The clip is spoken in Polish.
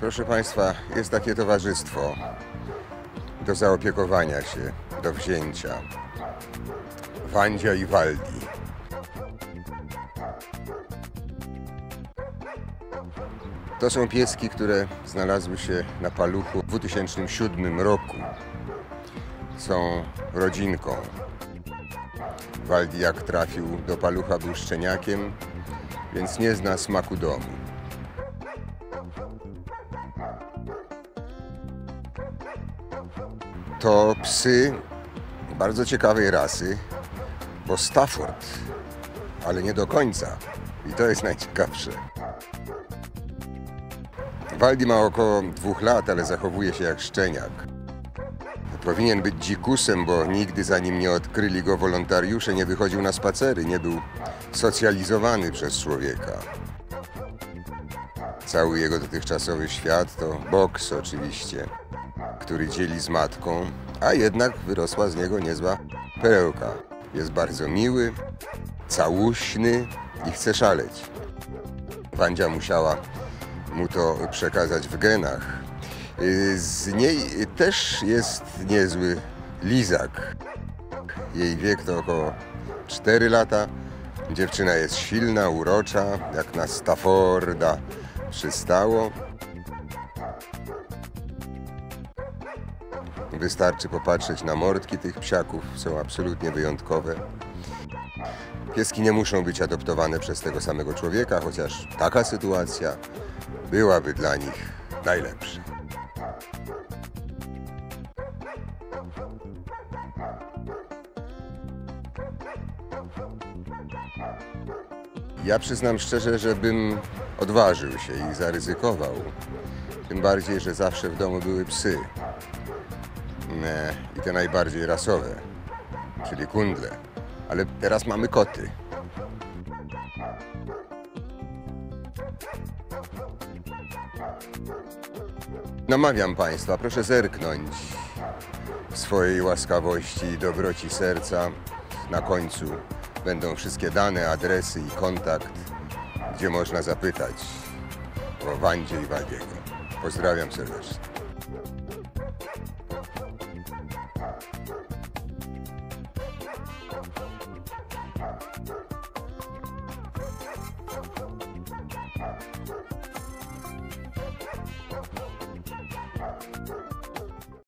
Proszę Państwa, jest takie towarzystwo do zaopiekowania się, do wzięcia. Wandzia i Waldi. To są pieski, które znalazły się na paluchu w 2007 roku. Są rodzinką. Waldi jak trafił do palucha był szczeniakiem, więc nie zna smaku domu. To psy bardzo ciekawej rasy, bo Stafford, ale nie do końca. I to jest najciekawsze. Waldi ma około dwóch lat, ale zachowuje się jak szczeniak. Powinien być dzikusem, bo nigdy zanim nie odkryli go wolontariusze, nie wychodził na spacery, nie był socjalizowany przez człowieka. Cały jego dotychczasowy świat to boks oczywiście, który dzieli z matką, a jednak wyrosła z niego niezła perełka. Jest bardzo miły, całuśny i chce szaleć. Wandzia musiała mu to przekazać w genach. Z niej też jest niezły lizak. Jej wiek to około 4 lata. Dziewczyna jest silna, urocza, jak na Stafforda przystało. Wystarczy popatrzeć na mordki tych psiaków, są absolutnie wyjątkowe. Pieski nie muszą być adoptowane przez tego samego człowieka, chociaż taka sytuacja byłaby dla nich najlepsza. Ja przyznam szczerze, że bym odważył się i zaryzykował. Tym bardziej, że zawsze w domu były psy. E, I te najbardziej rasowe, czyli kundle. Ale teraz mamy koty. Namawiam Państwa, proszę zerknąć swojej łaskawości i dobroci serca. Na końcu będą wszystkie dane, adresy i kontakt, gdzie można zapytać o Wandzie i Waldiego. Pozdrawiam serdecznie.